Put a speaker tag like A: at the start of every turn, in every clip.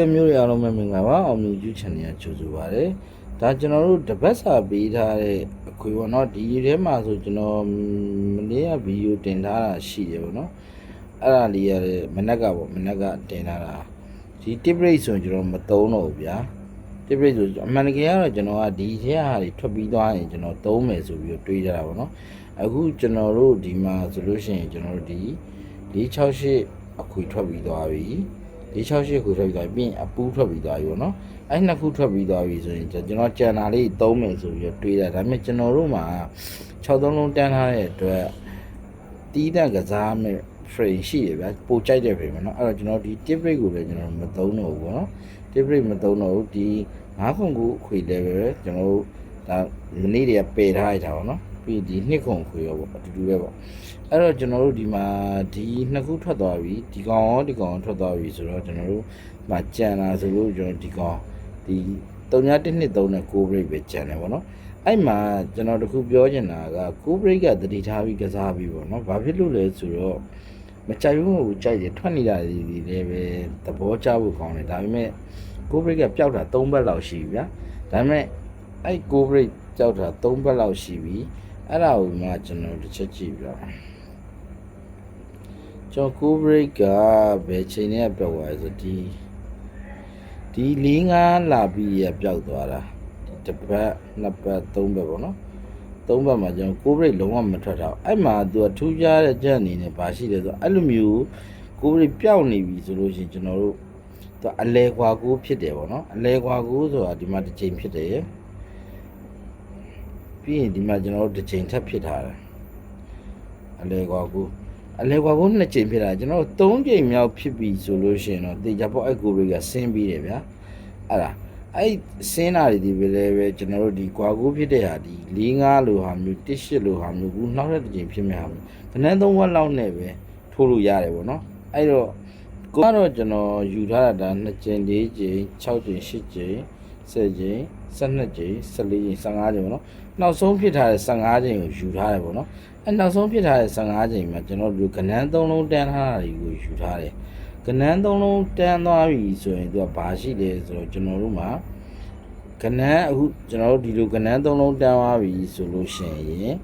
A: ကျေးမျိုးတွေအားလုံးပဲမင်္ဂလာပါအောင်မြင် YouTube channel ကကြိုဆိုပါရစေ။ဒါကျွန်တော်တို့တပတ်စာပေးထားတဲ့အခွေပေါ့နော်ဒီထဲမှာဆိုကျွန်တော်မနေ့ကဗီဒီယိုတင်ထားတာရှိတယ်ပေါ့နော်။အဲ့ဒါလေးရတဲ့မနက်ကပေါ့မနက်ကတင်ထားတာဒီ tip rate ဆိုရင်ကျွန်တော်မသုံးတော့ဘူးဗျာ။ tip rate ဆိုအမှန်တကယ်ကတော့ကျွန်တော်ကဒီထဲဟာတွေထွက်ပြီးသွားရင်ကျွန်တော်သုံးမယ်ဆိုပြီးတော့တွေးကြတာပေါ့နော်။အခုကျွန်တော်တို့ဒီမှာဆိုလို့ရှိရင်ကျွန်တော်တို့ဒီ468အခွေထွက်ပြီးသွားပြီ။ ဒီ68ခုထွက်ပြီးသွားပြီပြီးရင်အပူးထွက်ပြီးသွားပြီပေါ့နော်အဲ့နှစ်ခုထွက်ပြီးသွားပြီဆိုရင်ကျွန်တော်ကြံတာလေးသုံးမယ်ဆိုပြီးတော့တွေးတာဒါပေမဲ့ကျွန်တော်တို့မှာ6သုံးလုံးတန်းထားတဲ့အတွက်တီးတန့်ကစားမဲ့ frame ရှိတယ်ဗျာပိုကြိုက်တဲ့ frame ပေါ့နော်အဲ့တော့ကျွန်တော်ဒီ tip rate ကိုလည်းကျွန်တော်မသုံးတော့ဘူးပေါ့နော် tip rate မသုံးတော့ဘူးဒီ9ခုခုအခွေလည်းပဲကျွန်တော်တို့ဒါမနေ့တည်းကပယ်ထားလိုက်တာပေါ့နော် ပြီးဒီနှစ်ခုခွေရောပေါ့အတူတူပဲပေါ့အဲ့တော့ကျွန်တော်တို့ဒီမှာဒီနှစ်ခုထွက်သွားပြီဒီကောင်ရောဒီကောင်ရောထွက်သွားပြီဆိုတော့ကျွန်တော်တို့မကြံလာဆိုလို့ကျွန်တော်ဒီကောင်ဒီ3123နဲ့9 break ပဲကြံတယ်ဗောနော်အဲ့မှာကျွန်တော်တခုပြောချင်တာက9 break ကတတိထားပြီးကစားပြီးဗောနော်ဘာဖြစ်လို့လဲဆိုတော့မကြိုက်ဘူးမဟုတ်ကြိုက်တယ်ထွက်နေတာဒီဒီလည်းပဲသဘောကျဖို့ကောင်းတယ်ဒါပေမဲ့9 break ကပျောက်တာ3ဘက်လောက်ရှိပြီဗျာဒါပေမဲ့အဲ့9 break ပျောက်တာ3ဘက်လောက်ရှိပြီ အဲ့ဒါကိုမှကျွန်တော်တစ်ချက်ကြည့်ပြတော့ကျွန်တော်ကို break ကဘယ်ချိန်နဲ့ပြောက်သွားလဲဆိုဒီဒီ၄၅လာပြီးရပြောက်သွားတာဒီတစ်ပတ်နှစ်ပတ်သုံးပတ်ပေါ့နော်သုံးပတ်မှာကျွန်တော်ကို break လုံးဝမထွက်တော့အဲ့မှာသူကထူးခြားတဲ့ချက်အနေနဲ့ဘာရှိလဲဆိုတော့အဲ့လိုမျိုးကို break ပျောက်နေပြီဆိုလို့ရှိရင်ကျွန်တော်တို့သူအလဲခွာကိုဖြစ်တယ်ပေါ့နော်အလဲခွာကိုဆိုတာဒီမှာတစ်ချိန်ဖြစ်တယ် ပြီးရင်ဒီမှာကျွန်တော်တို့တစ်ချိန်ထပ်ဖြစ်ထားတယ်အလဲခွာကိုအလဲကွာကိုနှစ်ကြိမ်ဖြစ်တာကျွန်တော်တို့၃ကြိမ်မြောက်ဖြစ်ပြီဆိုလို့ရှိရင်တော့တေချာပေါ့အဲ့ကိုတွေကဆင်းပြီးတယ်ဗျာအဲ့ဒါအဲ့ဆင်းတာတွေဒီပဲလေပဲကျွန်တော်တို့ဒီကွာကိုဖြစ်တဲ့ဟာဒီ၄၅လိုဟာမျိုး၁၈လိုဟာမျိုးဘူးနောက်တစ်ကြိမ်ဖြစ်မဲ့ဟာမျိုးခဏသုံးဝက်လောက်နဲ့ပဲထိုးလို့ရတယ်ပေါ့နော်အဲ့တော့ကိုကတော့ကျွန်တော်ယူထားတာဒါ2ကြိမ်4ကြိမ်6ကြိမ်8ကြိမ်10ကြိမ် 12ကြိမ်14ကြိမ်15ကြိမ်ပေါ့နော်နောက်ဆုံးဖြစ်ထားတဲ့15ကြိမ်ကိုယူထားတယ်ပေါ့နော်အဲနောက်ဆုံးဖြစ်ထားတဲ့15ချိန်မှာကျွန်တော်တို့ကနန်း3လုံးတန်းထားတာတွေကိုယူထားတယ်ကနန်း3လုံးတန်းသွားပြီဆိုရင်သူကဘာရှိလဲဆိုတော့ကျွန်တော်တို့မှာကနန်းအခုကျွန်တော်တို့ဒီလိုကနန်း3လုံးတန်းသွားပြီဆိုလို့ရှိရင်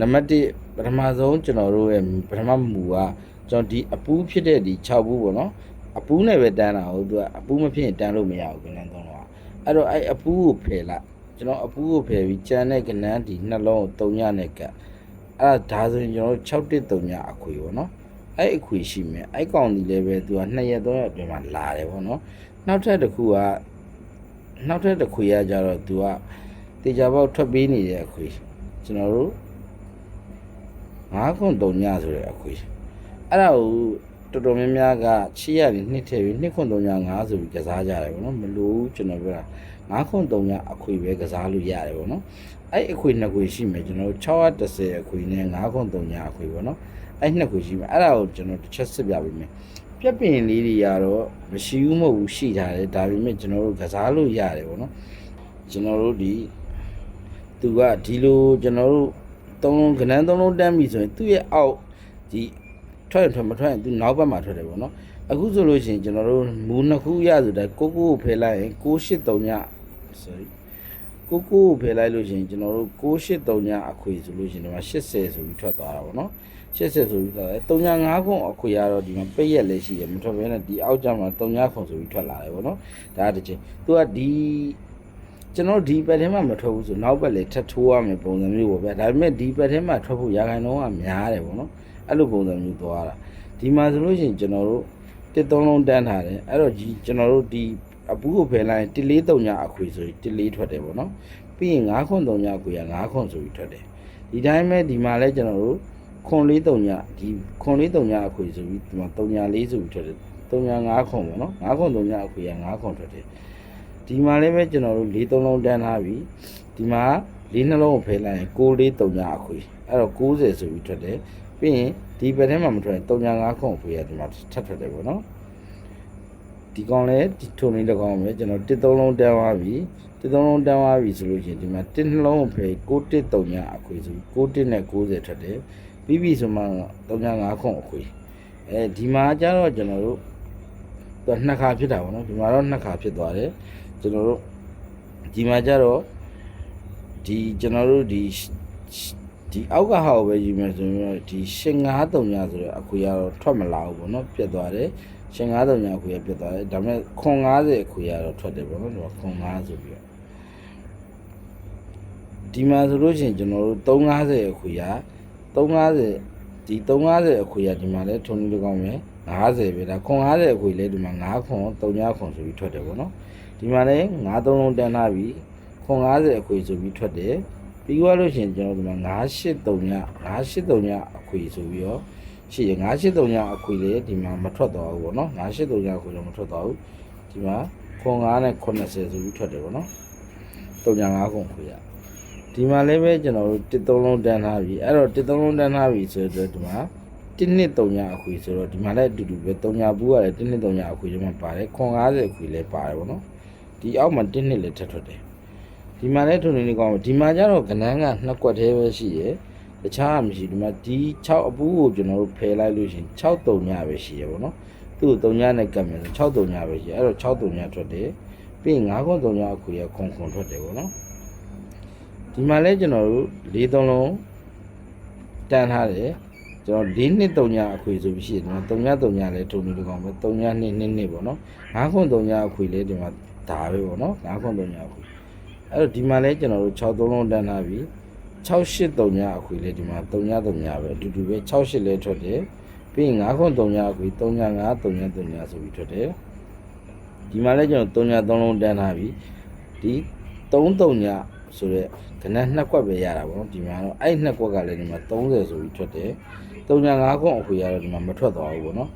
A: နံပါတ်1ပထမဆုံးကျွန်တော်တို့ရဲ့ပထမမူကကျွန်တော်ဒီအပူးဖြစ်တဲ့ဒီ6ဘူးပေါ့နော်အပူးနဲ့ပဲတန်းတာဟုတ်သူကအပူးမဖြစ်ရင်တန်းလို့မရဘူးကနန်း3လုံးက အဲ့တော့အဲ့အပူးကိုဖယ်လိုက်ကျွန်တော်အပူကိုဖယ်ပြီးကြမ်းတဲ့ကနန်းဒီနှလုံးကို3ညနဲ့ကတ်အဲ့ဒါဒါဆိုရင်ကျွန်တော်6 1 3ညအခွေပေါ့နော်အဲ့အခွေရှိမယ်အဲ့ကောင်ဒီလည်းပဲသူက2ရက်3ရက်အတွင်းမှာလာတယ်ပေါ့နော်နောက်ထပ်တစ်ခုကနောက်ထပ်တစ်ခွေကကြတော့သူကတေချာပေါက်ထွက်ပေးနေတဲ့အခွေကျွန်တော်တို့9ခွန်3ညဆိုတဲ့အခွေအဲ့ဒါကို တော်တော်များများကချီရတယ်နှစ်ထည့်ပြီး2ခွန်3ည9ဆိုပြီးကစားကြတယ်ပေါ့နော်မလို့ကျွန်တော်ပြောတာ9ခွန်3ညအခွေပဲကစားလို့ရတယ်ပေါ့နော်အဲ့အခွေနှစ်ခွေရှိမယ်ကျွန်တော်610အခွေနဲ့9ခွန်3ညအခွေပေါ့နော်အဲ့နှစ်ခွေရှိမယ်အဲ့ဒါကိုကျွန်တော်တစ်ချက်စစ်ပြပေးမယ်ပြက်ပင်လေးတွေကတော့မရှိဘူးမဟုတ်ဘူးရှိထားတယ်ဒါပေမဲ့ကျွန်တော်တို့ကစားလို့ရတယ်ပေါ့နော်ကျွန်တော်တို့ဒီသူကဒီလိုကျွန်တော်တို့သုံးလုံးကနန်းသုံးလုံးတန်းပြီဆိုရင်သူ့ရဲ့အောက်ဒီ ထွက်ရင်ထွက်မထွက်ရင်သူနောက်ဘက်မှာထွက်တယ်ပေါ့နော်အခုဆိုလို့ရှိရင်ကျွန်တော်တို့မူနှစ်ခုရဆိုတဲ့ကိုကိုကိုဖယ်လိုက်ရင်683ည sorry ကိုကိုကိုဖယ်လိုက်လို့ရှိရင်ကျွန်တော်တို့683ညအခွေဆိုလို့ရှိရင်ဒီမှာ80ဆိုပြီးထွက်သွားတာပေါ့နော်80ဆိုပြီးထွက်တယ်35ခွန်အခွေကတော့ဒီမှာပိတ်ရက်လည်းရှိတယ်မထွက်ဘဲနဲ့ဒီအောက်ကျမှာ39ခွန်ဆိုပြီးထွက်လာတယ်ပေါ့နော်ဒါတစ်ချိန်သူကဒီကျွန်တော်ဒီဘက်ထဲမှာမထွက်ဘူးဆိုနောက်ဘက်လည်းထပ်ထိုးရမယ်ပုံစံမျိုးပေါ့ဗျာဒါပေမဲ့ဒီဘက်ထဲမှာထွက်ဖို့ရာခိုင်နှုန်းကများတယ်ပေါ့နော် အဲ့လိုပုံစံမျိုးသွားတာဒီမှာဆိုလို့ရှိရင်ကျွန်တော်တို့တစ်သုံးလုံးတန်းထားတယ်အဲ့တော့ဒီကျွန်တော်တို့ဒီအပူကိုဖယ်လိုက်ရင်1 4 3ညအခွေဆိုရင်1 4ထွက်တယ်ပေါ့နော်ပြီးရင်9ခွန်3ညအခွေက9ခွန်ဆိုပြီးထွက်တယ်ဒီတိုင်းပဲဒီမှာလဲကျွန်တော်တို့ခွန်4 3ညဒီခွန်4 3ညအခွေဆိုပြီးဒီမှာ3ည4ဆိုပြီးထွက်တယ်3ည9ခွန်ပေါ့နော်9ခွန်3ညအခွေက9ခွန်ထွက်တယ်ဒီမှာလည်းပဲကျွန်တော်တို့4 3လုံးတန်းထားပြီဒီမှာ၄နှလုံးကိုဖယ်လိုက်ရင်6 4 3ညအခွေအဲ့တော့90ဆိုပြီးထွက်တယ် ပြီးရင်ဒီဘက်ထဲမှာမထွက်ရင်3ည9ခွန်အခွေကဒီမှာထပ်ထွက်တယ်ပေါ့နော်ဒီကောင်လဲဒီထုံလေးတစ်ကောင်ပဲကျွန်တော်တစ်သုံးလုံးတန်းသွားပြီတစ်သုံးလုံးတန်းသွားပြီဆိုလို့ရှိရင်ဒီမှာတစ်နှလုံးကိုဖယ်6တစ်3ညအခွေဆို6တစ်နဲ့90ထွက်တယ်ပြီးပြီဆိုမှ3ည5ခွန်အခွေအဲဒီမှာကျတော့ကျွန်တော်တို့သူကနှစ်ခါဖြစ်တာပေါ့နော်ဒီမှာတော့နှစ်ခါဖြစ်သွားတယ်ကျွန်တော်တို့ဒီမှာကျတော့ဒီကျွန်တော်တို့ဒီ ဒီအောက်ကဟာကိုပဲယူမယ်ဆိုရင်တော့ဒီရှင်9 3ညဆိုတော့အခွေကတော့ထွက်မလာဘူးပေါ့နော်ပြတ်သွားတယ်ရှင်9 3ညအခွေကပြတ်သွားတယ်ဒါပေမဲ့ခွန်90အခွေကတော့ထွက်တယ်ပေါ့နော်ဒီမှာခွန်9ဆိုပြီးတော့ဒီမှာဆိုလို့ရှိရင်ကျွန်တော်တို့350အခွေက350ဒီ350အခွေကဒီမှာလဲထုံနေလို့ကောင်းမယ်50ပဲဒါခွန်50အခွေလဲဒီမှာ9ခွန်3ညခွန်ဆိုပြီးထွက်တယ်ပေါ့နော်ဒီမှာလဲ9သုံးလုံးတန်းထားပြီးခွန်50အခွေဆိုပြီးထွက်တယ် ပြီးသွားလို့ရှိရင်ကျွန်တော်ဒီမှာ983ည983ညအခွေဆိုပြီးတော့ရှိရ983ညအခွေလေဒီမှာမထွက်တော့ဘူးပေါ့နော်983ညအခွေတော့မထွက်တော့ဘူးဒီမှာခွန်9နဲ့80ဆိုပြီးထွက်တယ်ပေါ့နော်3.5ခွန်ခွေရဒီမှာလည်းပဲကျွန်တော်တို့တစ်သုံးလုံးတန်းထားပြီအဲ့တော့တစ်သုံးလုံးတန်းထားပြီဆိုတော့ဒီမှာတစ်နှစ်သုံးညအခွေဆိုတော့ဒီမှာလည်းအတူတူပဲသုံးညဘူးကလည်းတစ်နှစ်သုံးညအခွေကျမှပါတယ်ခွန်90အခွေလည်းပါတယ်ဗောနော်ဒီအောက်မှာတစ်နှစ်လည်းထပ်ထွက်တယ် ဒီမှာလည်းထုံနေနေကောင်းတယ်ဒီမှာကျတော့ကနန်းကနှစ်ကွက်သေးပဲရှိရယ်တခြားမရှိဒီမှာဒီ6အပူးကိုကျွန်တော်တို့ဖယ်လိုက်လို့ရှိရင်6သုံးညပဲရှိရယ်ဗောနော်သူ့ကိုသုံးညနဲ့ကပ်မယ်ဆို6သုံးညပဲရှိရယ်အဲ့တော့6သုံးညထွက်တယ်ပြီးရင်9ခွန်သုံးညအခွေရခွန်ခွန်ထွက်တယ်ဗောနော်ဒီမှာလဲကျွန်တော်တို့၄သုံးလုံးတန်းထားတယ်ကျွန်တော်၄နှစ်3ညအခွေဆိုပြီးရှိတယ်ဒီမှာ3ည3ညလဲထုံနေလို့ကောင်းပဲ3ည2နှစ်နှစ်ပေါ့နော်5ခွန်3ညအခွေလဲဒီမှာဒါပဲပေါ့နော်5ခွန်3ညအခွေ အဲ့တော့ဒီမှာလဲကျွန်တော်တို့6သုံးလုံးတန်းထားပြီး6 8 3ညအခွေလဲဒီမှာ3ည3ညပဲအတူတူပဲ6 8လဲထွက်တယ်ပြီးရင်5ခွန်3ညအခွေ3ည5 3ည3ညဆိုပြီးထွက်တယ်ဒီမှာလဲကျွန်တော်3ည3လုံးတန်းထားပြီးဒီ3 3ညဆိုတော့ကနန်းနှစ်ကွက်ပဲရတာပေါ့နော်ဒီမှာတော့အဲ့နှစ်ကွက်ကလည်းဒီမှာ30ဆိုပြီးထွက်တယ်35ခွန်အခွေရတော့ဒီမှာမထွက်သွားဘူးပေါ့နော်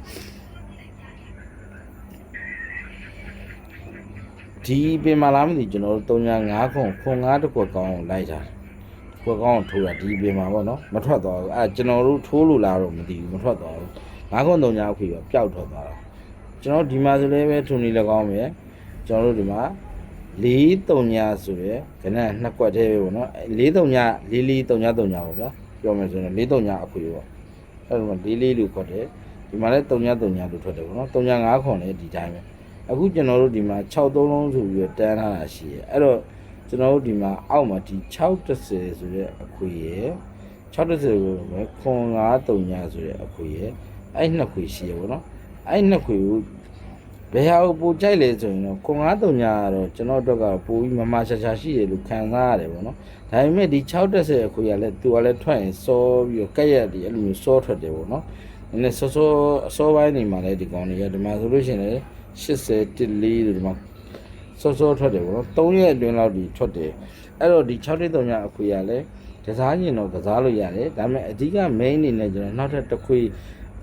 A: ဒီပင်မလားမသိကျွန်တော်တို့35ခွန်ခွန်5တစ်ကွက်ကောင်းအောင်လိုက်တာကွက်ကောင်းအောင်ထိုးတာဒီပင်မှာပေါ့နော်မထွက်သွားဘူးအဲ့ကျွန်တော်တို့ထိုးလို့လားတော့မသိဘူးမထွက်သွားဘူး5ခွန်3အခွေပဲပျောက်ထွက်သွားတာကျွန်တော်ဒီမှာဆိုလည်းပဲထုံနေလည်းကောင်းပဲကျွန်တော်တို့ဒီမှာလေးတုံညာဆိုရယ်ခဏနှစ်ကွက်သေးပဲပေါ့နော်အဲလေးတုံညာလေးလေးတုံညာတုံညာပေါ့ဗျာပြောမယ်ဆိုရင်လေးတုံညာအခွေပေါ့အဲ့ဒါမှလေးလေးလို့ခေါ်တယ်ဒီမှာလည်းတုံညာတုံညာလို့ထွက်တယ်ပေါ့နော်တုံညာ၅ခွန်လည်းဒီတိုင်းပဲ အခုကျွန်တော်တို့ဒီမှာ6သုံးလုံးဆိုပြီးတော့တန်းထားတာရှိရယ်အဲ့တော့ကျွန်တော်တို့ဒီမှာအောက်မှာဒီ630ဆိုတဲ့အခွေရယ်630ကိုပဲခွန်5တုံညာဆိုတဲ့အခွေရယ်အဲ့နှစ်ခွေရှိရယ်ပေါ့နော်အဲ့နှစ်ခွေကိုဘယ်ဟာကိုပိုကြိုက်လဲဆိုရင်တော့ခွန်ငါးတုံညာကတော့ကျွန်တော်တို့ကပိုပြီးမမရှာရှာရှိရလို့ခံစားရတယ်ပေါ့နော်ဒါပေမဲ့ဒီ630အခွေကလည်းသူကလည်းထွက်ရင်စောပြီးတော့ကက်ရက်ဒီအဲ့လိုမျိုးစောထွက်တယ်ပေါ့နော်နည်းနည်းစောစောအစောပိုင်းနေမှာလည်းဒီကောင်တွေကဒီမှာဆိုလို့ရှိရင်လည်း 80 14လို့ဒီမှာစောစောထွက်တယ်ပေါ့နော်3ရက်အတွင်းလောက်ဒီထွက်တယ်အဲ့တော့ဒီ6တုံညာအခွေကလည်းကစားရင်တော့ကစားလို့ရတယ်ဒါပေမဲ့အဓိက main အနေနဲ့ကျွန်တော်နောက်ထပ်တစ်ခွေ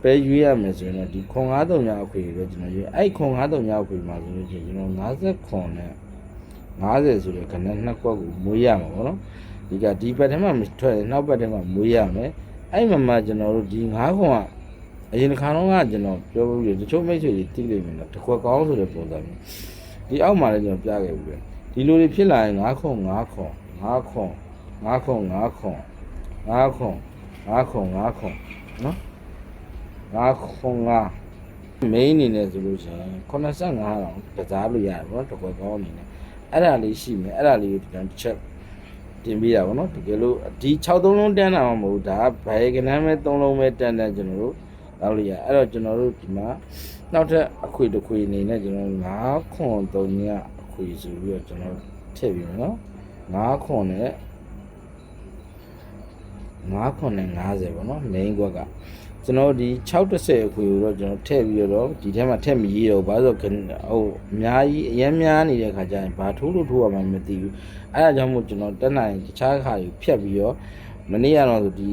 A: ပဲရွေးရမယ်ဆိုရင်တော့ဒီခွန်93ညအခွေပဲကျွန်တော်ရွေးအဲ့ခွန်93ညအခွေမှာဆိုလို့ရှိရင်ကျွန်တော်50ခွန်နဲ့50ဆိုတဲ့ခဏနှစ်ကွက်ကိုမွေးရမှာပေါ့နော်ဒီကဒီဘက်ထဲမှာမထွက်ရင်နောက်ဘက်ထဲမှာမွေးရမယ်အဲ့မှာမှကျွန်တော်တို့ဒီ9ခွန်က အရင်တစ်ခါတော့ကကျွန်တော်ပြောပြီးတချို့မိတ်ဆွေတွေတိလိမ့်မယ်နော်တစ်ခွက်ကောင်းဆိုတဲ့ပုံစံမျိုးဒီအောက်မှာလည်းကျွန်တော်ပြခဲ့ပြီပဲဒီလိုတွေဖြစ်လာရင်9ခွန်9ခွန်9ခွန်9ခွန်9ခွန်9ခွန်9ခွန်9ခွန်နော်ငါခွန်ငါ main အနေနဲ့ဆိုလို့ရှိရင်85တောင်ကစားလို့ရတယ်ဗောနော်တစ်ခွက်ကောင်းအနေနဲ့အဲ့ဒါလေးရှိမယ်အဲ့ဒါလေးကိုဒီတစ်ချက်တင်ပြီးတာဗောနော်တကယ်လို့ဒီ6သုံးလုံးတန်းတာမှမဟုတ်ဒါဘယ်ကနန်းပဲ3လုံးပဲတန်းတန်းကျွန်တော်တို့ လောက်လို့ရအဲ့တော့ကျွန်တော်တို့ဒီမှာနောက်ထပ်အခွေတစ်ခွေအနေနဲ့ကျွန်တော်9ခွန်3ညအခွေဆိုပြီးတော့ကျွန်တော်ထည့်ပြီးမယ်နော်9ခွန်နဲ့9ခွန်နဲ့50ဗောနော် main ကွက်ကကျွန်တော်ဒီ630အခွေကိုတော့ကျွန်တော်ထည့်ပြီးတော့ဒီထဲမှာထည့်မရေးတော့ဘာလို့ဆိုဟိုအများကြီးအရင်များနေတဲ့ခါကျရင်ဘာထိုးလို့ထိုးရမှမသိဘူးအဲဒါကြောင့်မို့ကျွန်တော်တက်နိုင်တခြားခါယူဖြတ်ပြီးတော့မနေ့ကတော့ဆိုဒီ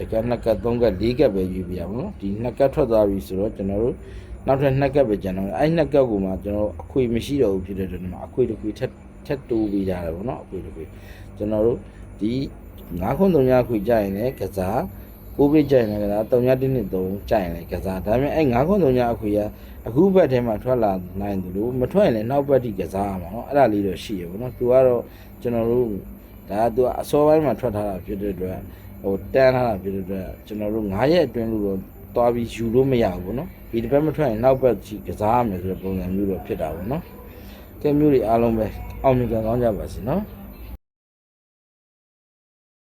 A: တကက်နှစ်ကက်သုံးကက်လေးကက်ပဲယူပြရမှာနော်ဒီနှစ်ကက်ထွက်သွားပြီဆိုတော့ကျွန်တော်တို့နောက်ထပ်နှစ်ကက်ပဲကျန်တော့အဲ့နှစ်ကက်ကမှကျွန်တော်အခွေမရှိတော့ဘူးဖြစ်တဲ့အတွက်အခွေတစ်ခွေထက်ထက်တိုးပေးကြတယ်ဗောနော်အခွေတစ်ခွေကျွန်တော်တို့ဒီငါးခွန်းသုံးညခွေကြရင်လည်းကစားကိုပိကြရင်လည်းကစားသုံးညတစ်နှစ်သုံးကြရင်လည်းကစားဒါပေမဲ့အဲ့ငါးခွန်းသုံးညအခွေကအခုဘက်ထဲမှာထွက်လာနိုင်သလိုမထွက်ရင်လည်းနောက်ဘက်ထိကစားရမှာနော်အဲ့ဒါလေးတော့ရှိရဗောနော်သူကတော့ကျွန်တော်တို့ဒါကသူကအစောပိုင်းမှာထွက်ထားတာဖြစ်တဲ့အတွက် ဟိုတန်းထားတာဖြစ်တဲ့အတွက်ကျွန်တော်တို့9ရက်အတွင်းလို့တော့သွားပြီးယူလို့မရဘူးပေါ့နော်ဒီတစ်ပတ်မထွက်ရင်နောက်ဘက်ကြည့်ကစားရမယ်ဆိုတဲ့ပုံစံမျိုးတော့ဖြစ်တာပေါ့နော်ကဲမျိုးတွေအားလုံးပဲအောင်မြင်ကြကောင်းကြပါစေနော်